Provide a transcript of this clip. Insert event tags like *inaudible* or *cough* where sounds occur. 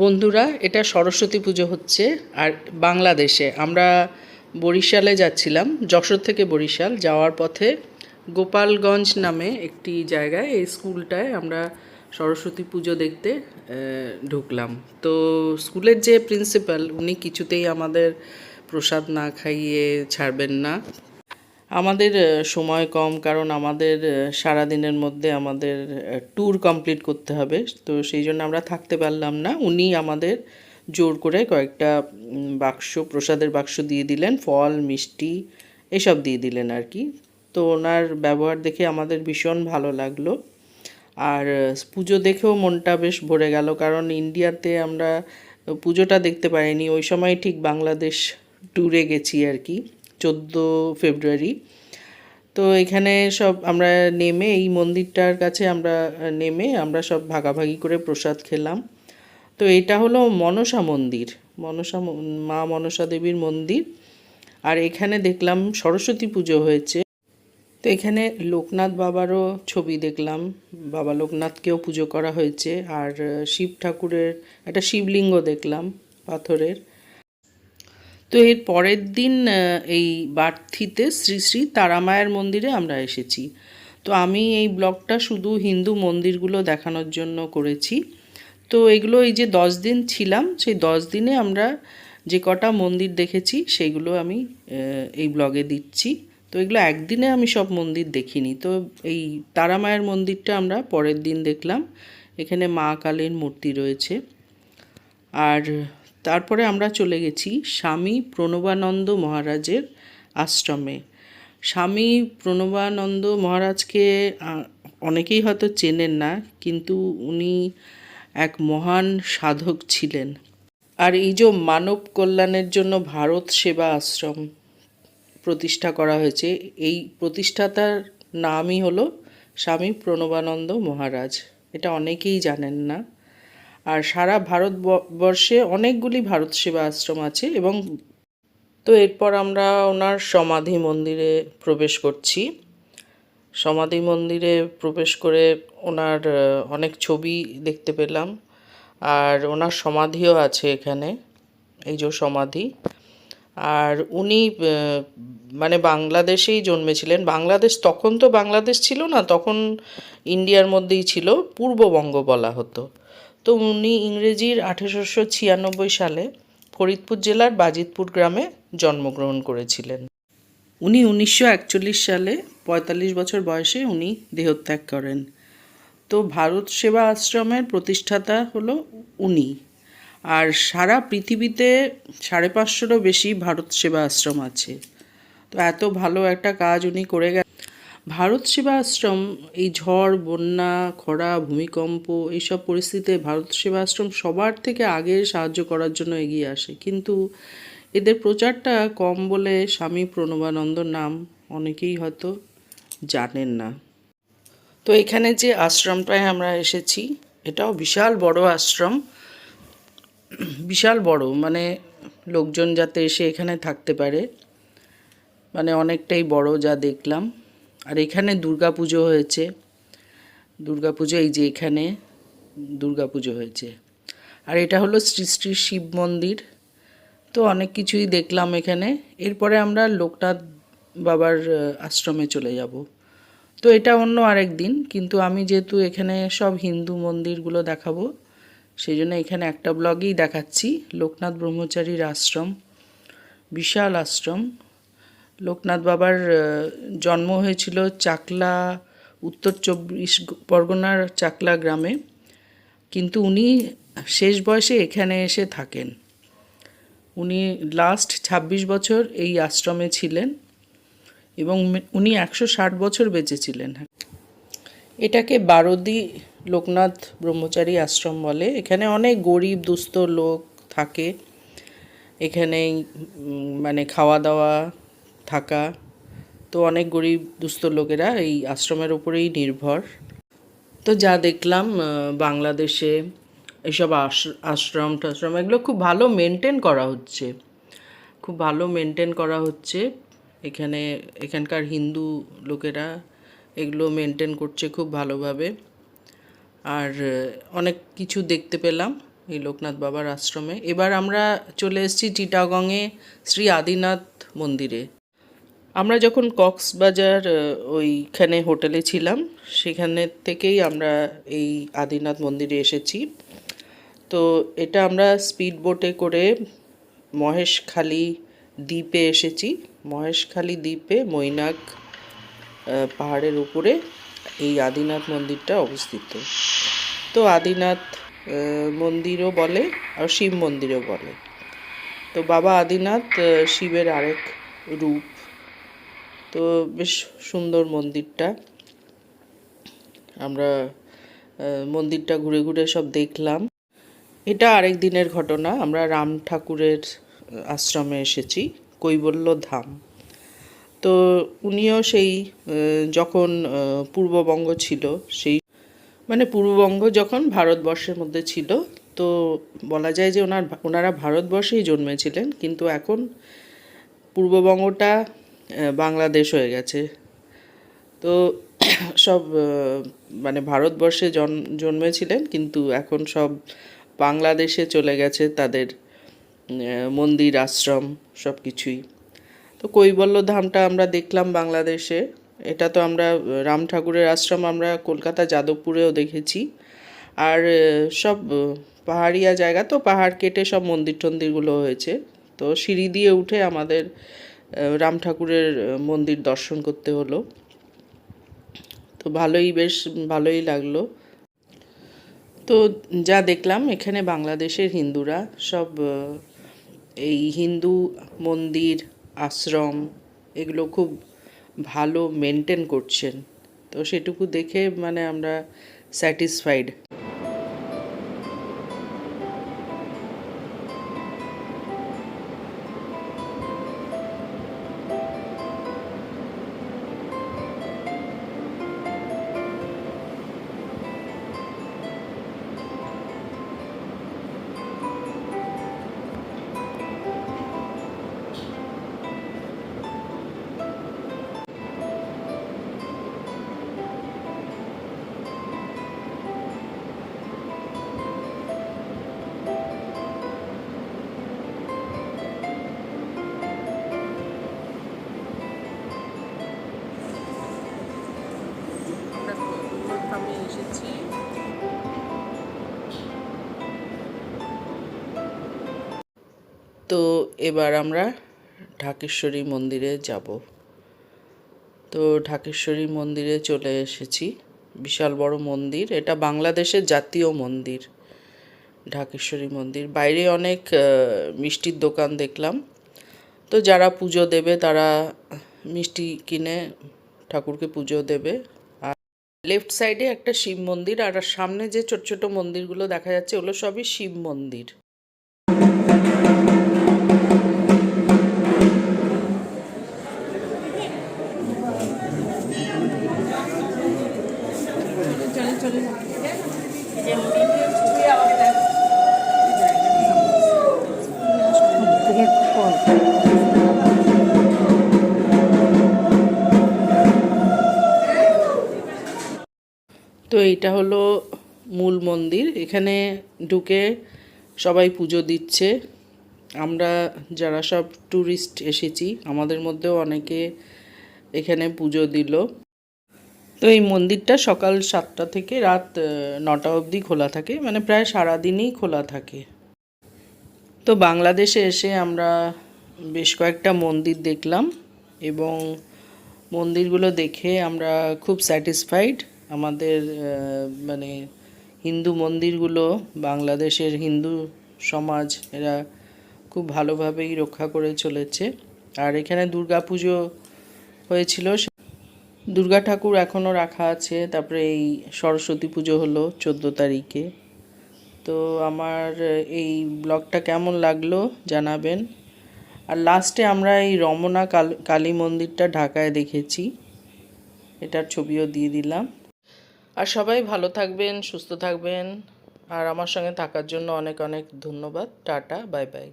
বন্ধুরা, এটা সরস্বতী পুজো হচ্ছে আর বাংলাদেশে। আমরা বরিশালে যাচ্ছিলাম, যশোর থেকে বরিশাল যাওয়ার পথে গোপালগঞ্জ নামে একটি জায়গায়, এই স্কুলটায় আমরা সরস্বতী পুজো দেখতে ঢুকলাম। তো স্কুলের যে প্রিন্সিপাল, উনি কিছুতেই আমাদের প্রসাদ না খাইয়ে ছাড়বেন না। আমাদের সময় কম কারণ আমাদের আহ, সারাদিনের মধ্যে আমাদের ট্যুর কমপ্লিট করতে হবে। তো সেই জন্য আমরা থাকতে পারলাম না। উনি আমাদের জোর করে কয়েকটা বাক্স প্রসাদের বাক্স দিয়ে দিলেন। ফল মিষ্টি এসব দিয়ে দিলেন আর কি। তো ওনার ব্যবহার দেখে আমাদের ভীষণ ভালো লাগল। আর পুজো দেখেও মনটা বেশ ভরে গেল কারণ ইন্ডিয়াতে আমরা পুজোটা দেখতে পাইনি। ওই সময় ঠিক বাংলাদেশ ট্যুরে গেছি আর কি। চোদ্দ ফেব্রুয়ারি। তো এখানে সব আমরা নেমে, এই মন্দিরটার কাছে আমরা নেমে আমরা সব ভাগাভাগি করে প্রসাদ খেলাম। তো এটা হলো মনসা মন্দির, মনসা মা মনসা দেবীর মন্দির। আর এখানে দেখলাম সরস্বতী পুজো হয়েছে। তো এখানে লোকনাথ বাবারও ছবি দেখলাম। বাবা লোকনাথকেও পুজো করা হয়েছে। আর শিব ঠাকুরের একটা শিবলিঙ্গ দেখলাম পাথরের। তো এর পরের দিন এই বার্থিতে শ্রী শ্রী তারামায়ের মন্দিরে আমরা এসেছি। তো আমি এই ব্লগটা শুধু হিন্দু মন্দিরগুলো দেখানোর জন্য করেছি। তো এগুলো এই যে দশ দিন ছিলাম, সেই দশ দিনে আমরা যে কটা মন্দির দেখেছি সেইগুলো আমি এই ব্লগে দিচ্ছি। তো এগুলো একদিনে আমি সব মন্দির দেখিনি। তো এই তারামায়ের মন্দিরটা আমরা পরের দিন দেখলাম। এখানে মা কালীর মূর্তি রয়েছে। আর তারপরে আমরা চলে গেছি স্বামী প্রণবানন্দ মহারাজের আশ্রমে। স্বামী প্রণবানন্দ মহারাজকে অনেকেই হয়তো চেনেন না, কিন্তু উনি এক মহান সাধক ছিলেন। আর এই যে মানব কল্যাণের জন্য ভারত সেবা আশ্রম প্রতিষ্ঠা করা হয়েছে, এই প্রতিষ্ঠাতার নামই হলো স্বামী প্রণবানন্দ মহারাজ। এটা অনেকেই জানেন না। আর সারা ভারতবর্ষে অনেকগুলি ভারত সেবা আশ্রম আছে এবং তো এরপর আমরা ওনার সমাধি মন্দিরে প্রবেশ করছি। সমাধি মন্দিরে প্রবেশ করে ওনার অনেক ছবি দেখতে পেলাম। আর ওনার সমাধিও আছে এখানে, এই যে সমাধি। আর উনি মানে বাংলাদেশেই জন্মেছিলেন। বাংলাদেশ তখন তো বাংলাদেশ ছিল না, তখন ইন্ডিয়ার মধ্যেই ছিল, পূর্ববঙ্গ বলা হতো। তো উনি ইংরেজির আঠেরোশো ছিয়ানব্বই সালে ফরিদপুর জেলার বাজিতপুর গ্রামে জন্মগ্রহণ করেছিলেন। উনি উনিশশো একচল্লিশ সালে পঁয়তাল্লিশ বছর বয়সে উনি দেহত্যাগ করেন। তো ভারত সেবা আশ্রমের প্রতিষ্ঠাতা হলো উনি। আর সারা পৃথিবীতে সাড়ে পাঁচশোরও বেশি ভারত সেবা আশ্রম আছে। তো এত ভালো একটা কাজ উনি করে গেছেন ভারত সেবা আশ্রম এই ঝড়, বন্যা, খরা, ভূমিকম্প, এইসব পরিস্থিতিতে ভারত সেবা আশ্রম সবার থেকে আগে সাহায্য করার জন্য এগিয়ে আসে। কিন্তু এদের প্রচারটা কম বলে স্বামী প্রণবানন্দর নাম অনেকেই হয়তো জানেন না। তো এখানে যে আশ্রমটায় আমরা এসেছি, এটাও বিশাল বড় আশ্রম। বিশাল বড় মানে লোকজন যাতে এসে এখানে থাকতে পারে মানে অনেকটাই বড় যা দেখলাম। আর এখানে দুর্গা পুজো হয়েছে। দুর্গা পুজো এই যে এখানে দুর্গা পুজো হয়েছে। আর এটা হলো শ্রী শ্রী শিব মন্দির। তো অনেক কিছুই দেখলাম এখানে। এরপরে আমরা লোকনাথ বাবার আশ্রমে চলে যাব। তো এটা অন্য আরেক দিন, কিন্তু আমি যেহেতু এখানে সব হিন্দু মন্দিরগুলো দেখাবো সেই জন্য এখানে একটা ব্লগেই দেখাচ্ছি। লোকনাথ ব্রহ্মচারীর আশ্রম, বিশাল আশ্রম। লোকনাথ বাবার জন্ম হয়েছিল চাকলা উত্তর চব্বিশ পরগনার চাকলা গ্রামে। কিন্তু উনি শেষ বয়সে এখানে এসে থাকেন। উনি লাস্ট ২৬ বছর এই আশ্রমে ছিলেন এবং উনি একশো ষাট বছর বেঁচেছিলেন। এটাকে বারদি লোকনাথ ব্রহ্মচারী আশ্রম বলে। এখানে অনেক গরিব দুস্থ লোক থাকে। এখানে উম, মানে খাওয়া দাওয়া থাকা। তো অনেক গরিব দুস্থ লোকেরা এই আশ্রমের উপরেই নির্ভর। তো যা দেখলাম বাংলাদেশে এইসব আশ- আশ্রম টাশ্রম এগুলো খুব ভালো মেনটেন করা হচ্ছে। খুব ভালো মেনটেন করা হচ্ছে। এখানে এখানকার হিন্দু লোকেরা এগুলো মেনটেন করছে খুব ভালোভাবে। আর অনেক কিছু দেখতে পেলাম এই লোকনাথ বাবার আশ্রমে। এবার আমরা চলে এসেছি চিটাগংয়ে শ্রী আদিনাথ মন্দিরে। আমরা যখন কক্সবাজার ওইখানে হোটেলে ছিলাম, সেখানে থেকেই আমরা এই আদিনাথ মন্দিরে এসেছি। তো এটা আমরা স্পিড বোটে করে মহেশখালী দ্বীপে এসেছি। মহেশখালী দ্বীপে মৈনাক পাহাড়ের উপরে এই আদিনাথ মন্দিরটা অবস্থিত। তো আদিনাথ মন্দিরও বলে আর শিব মন্দিরও বলে। তো বাবা আদিনাথ শিবের আরেক রূপ। তো বেশ সুন্দর মন্দিরটা। আমরা মন্দিরটা ঘুরে ঘুরে সব দেখলাম। এটা আরেক দিনের ঘটনা। আমরা রাম ঠাকুরের আশ্রমে এসেছি কৈবল্য ধাম তো উনিও সেই যখন পূর্ববঙ্গ ছিল, সেই মানে পূর্ববঙ্গ যখন ভারতবর্ষের মধ্যে ছিল, তো বলা যায় যে ওনার, ওনারা ভারতবর্ষেই জন্মেছিলেন। কিন্তু এখন পূর্ববঙ্গটা বাংলাদেশ হয়ে গেছে। তো *clears throat* সব মানে ভারতবর্ষে জন, জন্মেছিলেন, কিন্তু এখন সব বাংলাদেশে চলে গেছে তাদের মন্দির, আশ্রম সব কিছুই তো কৈবল্য ধামটা আমরা দেখলাম বাংলাদেশে। এটা তো আমরা রাম ঠাকুরের আশ্রম আমরা কলকাতা, যাদবপুরেও দেখেছি। আর সব পাহাড়িয়া জায়গা তো পাহাড় কেটে সব মন্দির টন্দিরগুলো হয়েছে। তো সিঁড়ি দিয়ে উঠে আমাদের রাম ঠাকুরের মন্দির দর্শন করতে হলো। তো ভালোই, বেশ ভালোই লাগল। তো যা দেখলাম, এখানে বাংলাদেশের হিন্দুরা সব এই হিন্দু মন্দির, আশ্রম, এগুলো খুব ভালো মেনটেন করছেন। তো সেটুকু দেখে মানে আমরা স্যাটিসফাইড এসেছি। তো এবার আমরা ঢাকেশ্বরী মন্দিরে যাব। তো ঢাকেশ্বরী মন্দিরে চলে এসেছি। বিশাল বড় মন্দির, এটা বাংলাদেশের জাতীয় মন্দির, ঢাকেশ্বরী মন্দির। বাইরে অনেক মিষ্টির দোকান দেখলাম। তো যারা পুজো দেবে তারা মিষ্টি কিনে ঠাকুরকে পুজো দেবে। লেফট সাইডে একটা শিব মন্দির আর সামনে যে ছোট ছোট মন্দিরগুলো দেখা যাচ্ছে ওগুলো সবই শিব মন্দির। তো এইটা হলো মূল মন্দির। এখানে ঢুকে সবাই পুজো দিচ্ছে। আমরা যারা সব ট্যুরিস্ট এসেছি, আমাদের মধ্যেও অনেকে এখানে পুজো দিল। তো এই মন্দিরটা সকাল সাতটা থেকে রাত নটা অবধি খোলা থাকে মানে প্রায় সারাদিনই খোলা থাকে। তো বাংলাদেশে এসে আমরা বেশ কয়েকটা মন্দির দেখলাম এবং মন্দিরগুলো দেখে আমরা খুব স্যাটিসফাইড আমাদের মানে হিন্দু মন্দিরগুলো, বাংলাদেশের হিন্দু সমাজ, এরা খুব ভালোভাবেই রক্ষা করে চলেছে। আর এখানে দুর্গা পুজো হয়েছিল দুর্গা ঠাকুর এখনও রাখা আছে। তারপরে এই সরস্বতী পুজো হলো চোদ্দ তারিখে। তো আমার এই ব্লগটা কেমন লাগল জানাবেন। আর লাস্টে আমরা এই রমনা কাল, কালী মন্দিরটা ঢাকায় দেখেছি। এটার ছবিও দিয়ে দিলাম। আর সবাই ভালো থাকবেন, সুস্থ থাকবেন। আর আমার সঙ্গে থাকার জন্য অনেক অনেক ধন্যবাদ। Tata, bye bye.